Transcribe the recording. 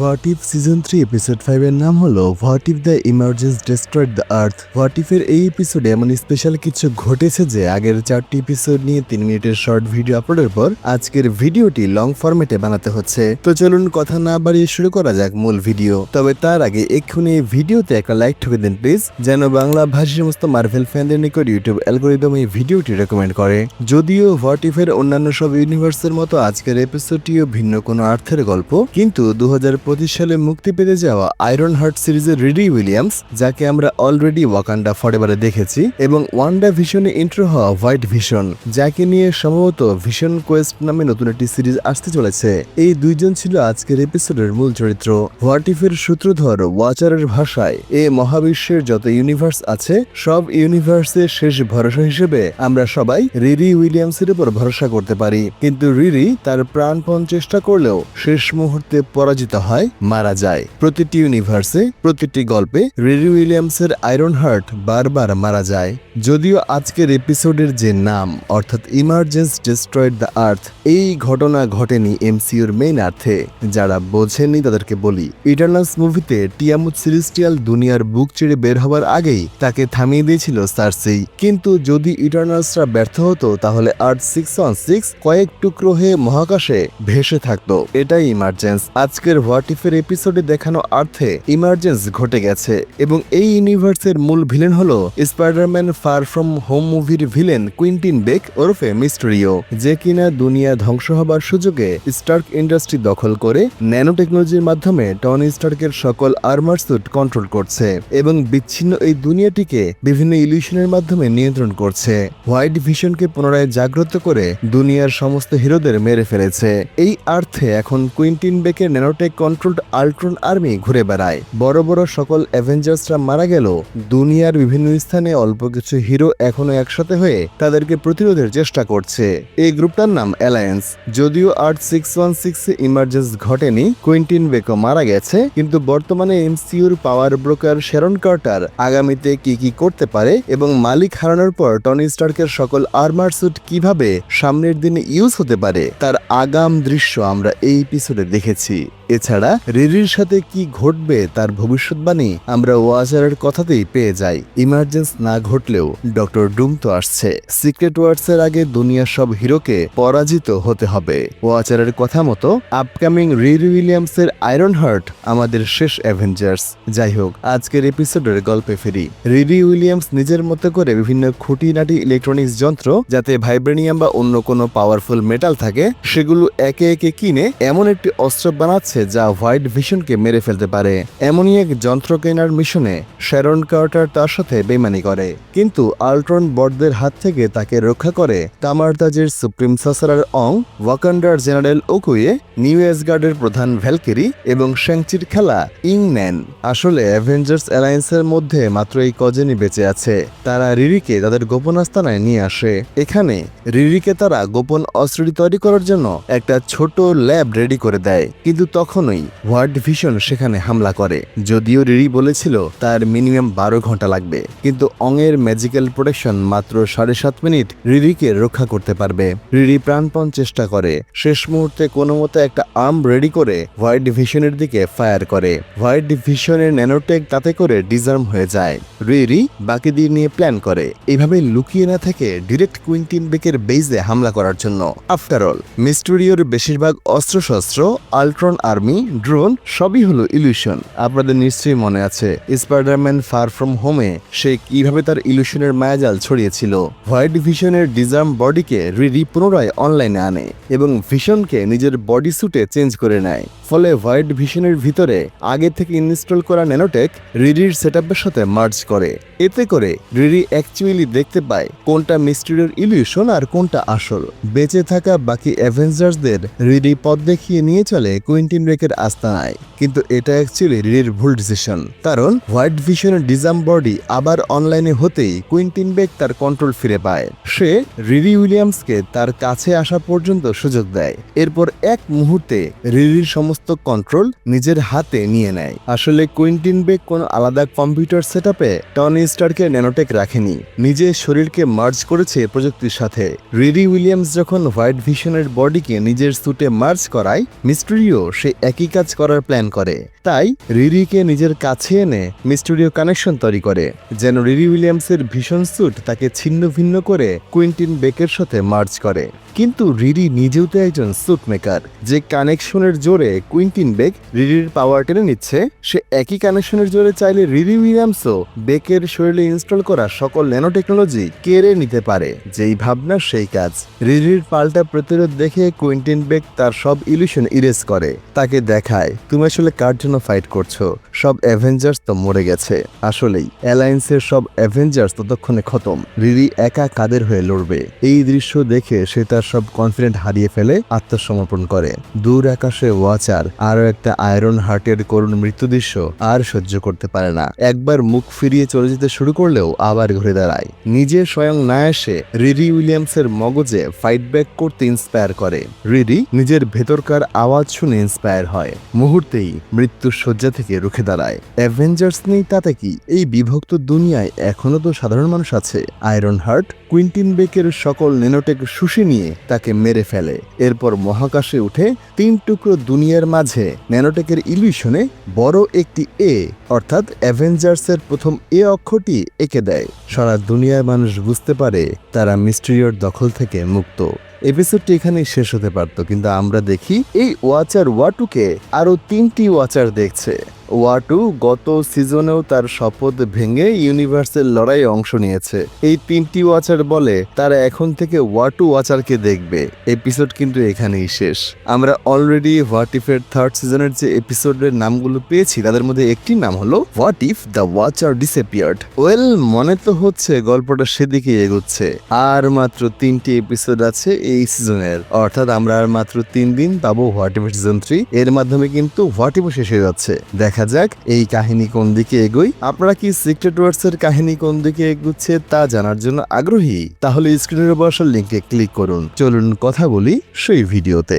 What if season three episode five এর নাম হলো what if the emergence destroyed the earth what if এর এই এপিসোডে এমন স্পেশাল কিছু ঘটেছে যে আগের চারটি এপিসোড নিয়ে তিন মিনিটের শর্ট ভিডিও আপলোডের পর আজকের ভিডিওটি লং ফরম্যাটে বানাতে হচ্ছে। তো চলুন কথা না বাড়িয়ে শুরু করা যাক মূল ভিডিও তবে তার আগে এক্ষুনি এই ভিডিওতে একটা লাইক ঠুকে দিন প্লিজ যেন বাংলা ভাষী সমস্ত মার্ভেল ফ্যানদের নিকট ইউটিউব অ্যালগোরিদম এই ভিডিওটি রেকমেন্ড করে। যদিও হোয়াট ইফ এর অন্যান্য সব ইউনিভার্সের মতো আজকের এপিসোডটিও ভিন্ন কোনো আর্থের গল্প, কিন্তু দু হাজার সালে মুক্তি পেতে যাওয়া আয়রন হার্ট সিরিজের রিডি উইলিয়ামস যাকে আমরা অলরেডি ওয়াকান্ডা ফরেবারে দেখেছি, এবং ওয়ান্ডা ভিশনে ইন্ট্রো হওয়া হোয়াইট ভিশন যাকে নিয়ে সম্ভবত ভিশন কোয়েস্ট নামে নতুন একটি সিরিজ আসতে চলেছে। এই দুইজন ছিল আজকের এপিসোডের মূল চরিত্র। হোয়াট ইফের সূত্রধর ওয়াচারের ভাষায়, এ মহাবিশ্বের যত ইউনিভার্স আছে, সব ইউনিভার্সের শেষ ভরসা হিসেবে আমরা সবাই রিরি উইলিয়ামসের উপর ভরসা করতে পারি। কিন্তু রিরি তার প্রাণপণ চেষ্টা করলেও শেষ মুহূর্তে পরাজিত হয়। মারা যায়। প্রতিটি ইউনিভার্সে প্রতিটি গল্পে রিরি উইলিয়ামসের আয়রন হার্ট বারবার মারা যায়। যদিও আজকের এপিসোডের যে নাম, অর্থাৎ ইমার্জেন্স ডিস্ট্রয়েড দ্য আর্থ এই ঘটনা ঘটেনি এমসিউর মেইন আর্থে যারা বোঝেননি তাদেরকে বলি ইটার্নালস মুভিতে টিয়ামুত সিরিস্টিয়াল দুনিয়ার বুক চেড়ে বের হবার আগেই তাকে থামিয়ে দিয়েছিল সার্সেই কিন্তু যদি ইটার্নালসরা ব্যর্থ হতো, তাহলে আর্থ সিক্স ওয়ান সিক্স কয়েক টুকরো হয়ে মহাকাশে ভেসে থাকতো। এটাই ইমার্জেন্স আজকের হোয়াট ইফের এপিসোডে দেখানো আর্থে ইমার্জেন্স ঘটে গেছে এবং এই ইউনিভার্সের মূল ভিলেন হলো স্পাইডারম্যান ফার ফ্রম হোম মুভির ভিলেন কুইন্টিন বেক ওরফে মিস্টরিও যে কিনা দুনিয়া ধ্বংস হবার সুযোগে স্টার্ক ইন্ডাস্ট্রি দখল করে ন্যানো টেকনোলজির মাধ্যমে টনি স্টার্কের সকল আর্মার স্যুট কন্ট্রোল করছে এবং বিচ্ছিন্ন এই দুনিয়াটিকে বিভিন্ন ইলিউশনের মাধ্যমে নিয়ন্ত্রণ করছে। হোয়াইট ভিশনকে পুনরায় জাগ্রত করে দুনিয়ার সমস্ত হিরোদের মেরে ফেলেছে। এই আর্থে এখন কুইন্টিন বেকের ন্যানোটেক কন্ট্রোলড আল্ট্রন আর্মি ঘুরে বেড়ায়। বড় বড় সকল অ্যাভেঞ্জার্সরা মারা গেল। দুনিয়ার বিভিন্ন স্থানে অল্প কিছু হিরো এখনও একসাথে হয়ে তাদেরকে প্রতিরোধের চেষ্টা করছে। এই গ্রুপটার নাম অ্যালায়েন্স। যদিও earth six one six emergence ঘটেনি, কুইন্টিন বেকো মারা গেছে, কিন্তু বর্তমানে এমসিউর পাওয়ার ব্রোকার শেরন কার্টার আগামীতে কি কি করতে পারে এবং মালিক হারানোর পর টনি স্টার্কের সকল আর্মার স্যুট কীভাবে সামনের দিনে ইউজ হতে পারে, তার আগাম দৃশ্য আমরা এই এপিসোডে দেখেছি। এছাড়া রিরির সাথে কি ঘটবে তার ভবিষ্যৎবাণী আমরা ওয়াজারের কথাতেই পেয়ে যাই। ইমার্জেন্স না ঘটলেও ডক্টর ডুম তো আসছে। সিক্রেট ওয়ার্ডসের আগে দুনিয়ার সব হিরোকে পরাজিত হতে হবে। ওয়াচারের কথা মতো আপকামিং রিরি উইলিয়ামসের আয়রন হার্ট আমাদের শেষ অ্যাভেঞ্জার্স। যাই হোক, আজকের এপিসোডের গল্পে ফিরি। রিরি উইলিয়ামস নিজের মতো করে বিভিন্ন খুঁটিনাটি ইলেকট্রনিক্স যন্ত্র যাতে ভাইব্রেনিয়াম বা অন্য কোনো পাওয়ারফুল মেটাল থাকে, সেগুলো একে একে কিনে এমন একটি অস্ত্র বানাচ্ছে যা হোয়াইট ভিশনকে মেরে ফেলতে পারে। এমনই এক যন্ত্র কেনার মিশনে শ্যারন কার্টার তার সাথে বেমানি করে। কিন্তু আল্ট্রন বর্ডদের হাত থেকে তাকে রক্ষা করে তামারতাজের সুপ্রিম সাসারার অং, ওয়াকান্ডার জেনারেল ওকুয়ে, নিউ এসগার্ডের প্রধান ভ্যালকেরি এবং শ্যাংচির খেলা ইং নেন আসলে অ্যাভেঞ্জার্স অ্যালায়েন্সের মধ্যে মাত্র এই কজনই বেঁচে আছে। তারা রিরিকে তাদের গোপন আস্তানায় নিয়ে আসে। এখানে রিরিকে তারা গোপন অস্ত্রটি তৈরি করার জন্য একটা ছোট ল্যাব রেডি করে দেয়। কিন্তু তখনই হোয়াইট ভিশন সেখানে হামলা করে। যদিও রিরি বলেছিল তার মিনিমাম বারো ঘণ্টা লাগবে, কিন্তু অংয়ের ম্যাজিক্যাল প্রোটেকশন মাত্র সাড়ে সাত মিনিট রিরিকে রক্ষা করতে পারবে। রিরি প্রাণপণ চেষ্টা করে। শেষ মুহূর্তে কোনো মতো একটা আর্ম রেডি করে হোয়াইট ভিশনের দিকে ফায়ার করে। হোয়াইট ভিশনের ন্যানোটেক তাতে করে ডিজার্ম হয়ে যায়। রিরি বাকিদের নিয়ে প্ল্যান করে। এইভাবে লুকিয়ে না থেকে ডিরেক্ট কুইন্টিন বেকের বেইজে হামলা করার জন্য। আফটার অল, মিস্টোরিওর বেশিরভাগ অস্ত্রশস্ত্র আল্ট্রন আর্মি ড্রোন সবই হলো ইলিউশন আপনাদের নিশ্চয়ই মনে আছে স্পাইডারম্যান ফার ফ্রম হোমে সে কীভাবে তার ইলিউশনের মায়াজাল ছড়িয়েছিল। হোয়াইট ভিশনের ডিজার্ম বডিকে রিরি পুনরায় অনলাইনে আনে এবং ভিশনকে নিজের বডি সুটে চেঞ্জ করে নেয়। ফলে হোয়াইট ভিশনের ভিতরে আগে থেকে ইনস্টল করা ন্যানোটেক রিডির সেটআপের সাথে মার্জ করে। এতে করে রিডি অ্যাকচুয়ালি দেখতে পায় কোনটা মিস্ট্রির ইলিউশন আর কোনটা আসল। বেঁচে থাকা বাকি অ্যাভেঞ্জার্সদের রিডি পথ দেখিয়ে নিয়ে চলে কুইন্টিন রেকের আস্তানায়। কিন্তু এটা অ্যাকচুয়ালি রিডির ভুল ডিসিশন কারণ হোয়াইট ভিশনের ডিজাম বডি আবার অনলাইনে হতেই কুইন্টিন বেক তার কন্ট্রোল ফিরে পায়। সে রিরি উইলিয়ামসকে তার কাছে আসা পর্যন্ত সুযোগ দেয়। এরপর এক মুহূর্তে রিরির সমস্ত কন্ট্রোল নিজের হাতে নিয়ে নেয়। আসলে কুইন্টিন বেক কোনো আলাদা কম্পিউটার সেটআপে টনি স্টারকে ন্যানোটেক রাখেনি। নিজের শরীরকে মার্জ করেছে প্রযুক্তির সাথে। রিরি উইলিয়ামস যখন হোয়াইট ভিশনের বডিকে নিজের স্যুটে মার্জ করায় মিস্ট্রিও সে একই কাজ করার প্ল্যান স্ক্যান করে। তাই রিরিকে নিজের কাছে এনে মিস্টেরিও কানেকশন তৈরি করে, যেন রিরি উইলিয়ামসের ভীষণ স্যুট তাকে ছিন্ন ভিন্ন করে কুইন্টিন বেকের সাথে মার্চ করে। কিন্তু রিরি নিজেও তো একজন স্যুট মেকার, যে কানেকশনের জোরে কুইন্টিন বেক রিরির পাওয়ার টেনে নিচ্ছে, সে একই কানেকশনের জোরে চাইলে রিরি উইলিয়ামসও বেকের শরীরে ইনস্টল করা সকল ন্যানো টেকনোলজি কেড়ে নিতে পারে, যেই ভাবনা সেই কাজ। রিরির পাল্টা প্রতিরোধ দেখে কুইন্টিন বেক তার সব ইলিউশন ইরেজ করে, তাকে দেখায় তুমি আসলে কার জন্য ফাইট করছ? সব অ্যাভেঞ্জার্স তো মরে গেছে। আসলেই অ্যালায়েন্সের সব অ্যাভেঞ্জার্স ততক্ষণে খতম। রিরি একা কাদের হয়ে লড়বে? এই দৃশ্য দেখে সে তার সব কনফিডেন্ট হারিয়ে ফেলে, আত্মসমর্পণ করে। দূর আকাশে ওয়াচার আরও একটা আয়রন হার্টের করুণ মৃত্যু দৃশ্য আর সহ্য করতে পারে না। একবার মুখ ফিরিয়ে চলে যেতে শুরু করলেও আবার ঘুরে দাঁড়ায়। নিজে স্বয়ং না এসে রিরি উইলিয়ামসের মগজে ফাইট ব্যাক করতে ইন্সপায়ার করে। রিরি নিজের ভেতরকার আওয়াজ শুনে ইন্সপায়ার হয়। মুহূর্তেই মৃত্যুর শয্যা থেকে রুখে দাঁড়ায়। অ্যাভেঞ্জার্স নেই, তাতে কি? এই বিভক্ত দুনিয়ায় এখনও তো সাধারণ মানুষ আছে। আয়রন হার্ট কুইন্টিন বেকের সকল নেনোটেক শুষে নিয়ে তাকে মেরে ফেলে। এরপর মহাকাশে উঠে তিন টুকরো দুনিয়ার মাঝে ন্যানোটেকের ইলিউশনে বড় একটি এ অর্থাৎ অ্যাভেঞ্জার্সের প্রথম এ অক্ষরটি এঁকে দেয়। সারা দুনিয়ার মানুষ বুঝতে পারে তারা মিস্ট্রিয়র দখল থেকে মুক্ত। এপিসোডটি এখানেই শেষ হতে পারত, কিন্তু আমরা দেখি এই ওয়াচার ওয়াটুকে আরও তিনটি ওয়াচার দেখছে। ওয়াটু গত সিজনেও তার শপথ ভেঙে ইউনিভার্সের লড়াইয়ে অংশ নিয়েছে। এই তিনটি ওয়াচার বলে তারা এখন থেকে ওয়াটু ওয়াচারকে দেখবে। এপিসোড কিন্তু এখানেই শেষ। আমরা অলরেডি হোয়াট ইফের থার্ড সিজনের যে এপিসোডের নামগুলো পেয়েছি, তাদের মধ্যে একটি নাম হলো what if the watcher disappeared well, মনে তো হচ্ছে গল্পটা সেদিকে এগোচ্ছে। আর মাত্র তিনটি এপিসোড আছে এই সিজনের। অর্থাৎ আমরা আর মাত্র তিন দিন পাবো হোয়াট ইফ সিজন থ্রি এর মাধ্যমে কিন্তু হোয়াট ইফ শেষ হয়ে যাচ্ছে। দেখা যাক, এই কাহিনী কোন দিকে এগোই আপনারা কি সিক্রেট ওয়ার্ডস এর কাহিনী কোন দিকে এগুচ্ছে তা জানার জন্য আগ্রহী? তাহলে স্ক্রিনের বসার লিঙ্কে ক্লিক করুন। চলুন কথা বলি সেই ভিডিওতে